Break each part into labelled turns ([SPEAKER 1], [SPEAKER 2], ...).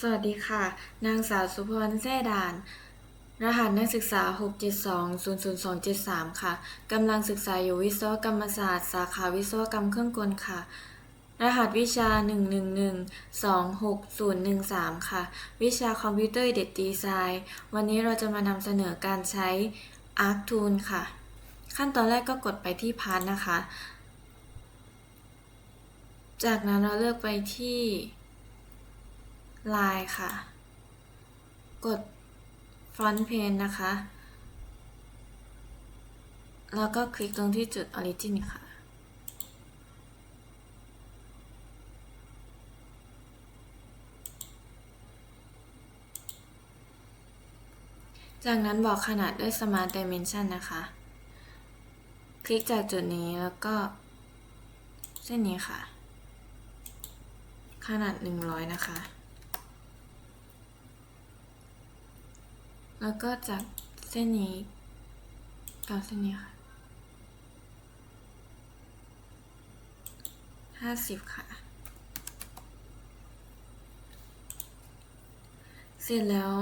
[SPEAKER 1] สวัสดีค่ะ นางสาวสุพรแซ่ด่าน รหัสนักศึกษา 672-00273 ค่ะ กำลังศึกษาอยู่วิศวกรรมศาสตร์ สาขาวิศวกรรมเครื่องกลค่ะ รหัสวิชา 111-26013 ค่ะ วิชาคอมพิวเตอร์เด็ดดีไซน์ วันนี้เราจะมานำเสนอการใช้ ArcTool ค่ะ ขั้นตอนแรกก็กดไปที่พาร์ทนะคะ จากนั้นเราเลือกไปที่ ลายค่ะ กด Front Page นะคะ แล้วก็คลิกตรงที่จุด Origin ค่ะ จากนั้นบอกขนาดด้วย Smart Dimension นะคะ คลิกจากจุดนี้แล้วก็ เส้นนี้ค่ะ ขนาด 100 นะคะ แล้วก็จากเส้นนี้กับเส้นนี้ค่ะห้าสิบค่ะ เสร็จแล้ว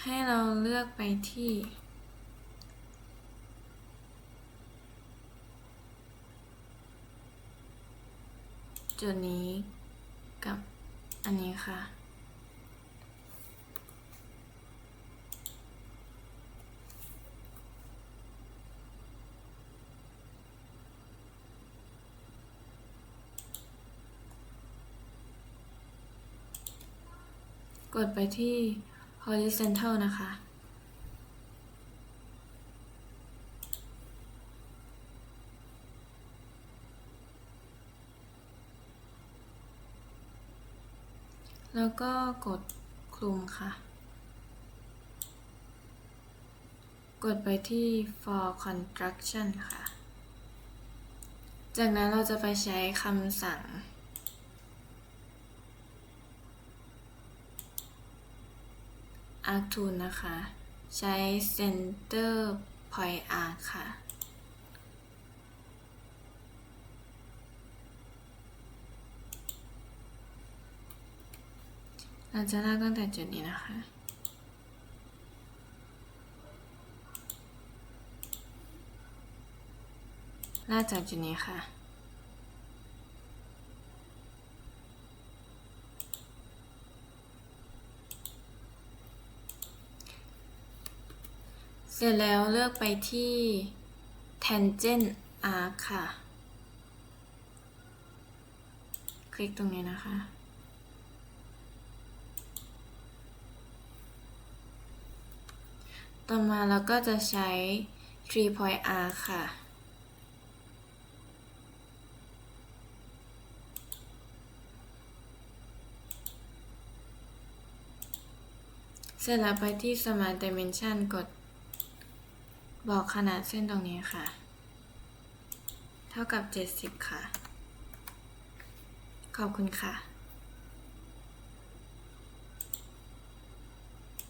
[SPEAKER 1] ให้เราเลือกไปที่จุดนี้กับอันนี้ค่ะ กดไปที่ horizontal นะคะ แล้วก็กดคลุมค่ะ กดไปที่ for construction ค่ะ จากนั้นเราจะไปใช้คำสั่ง arc tool นะคะ ใช้ center point arc ค่ะ เราจะลากตั้งแต่จุดนี้นะคะ ลากจากจุดนี้ค่ะ เสร็จแล้วเลือกไปที่ tangent arc ค่ะ คลิกตรงนี้นะคะ ต่อมาเราก็จะใช้ three point arc ค่ะเสร็จแล้วไปที่ Smart Dimension กด บอกขนาดเส้นตรงนี้ค่ะ เท่ากับ 70 ค่ะ ขอบคุณค่ะ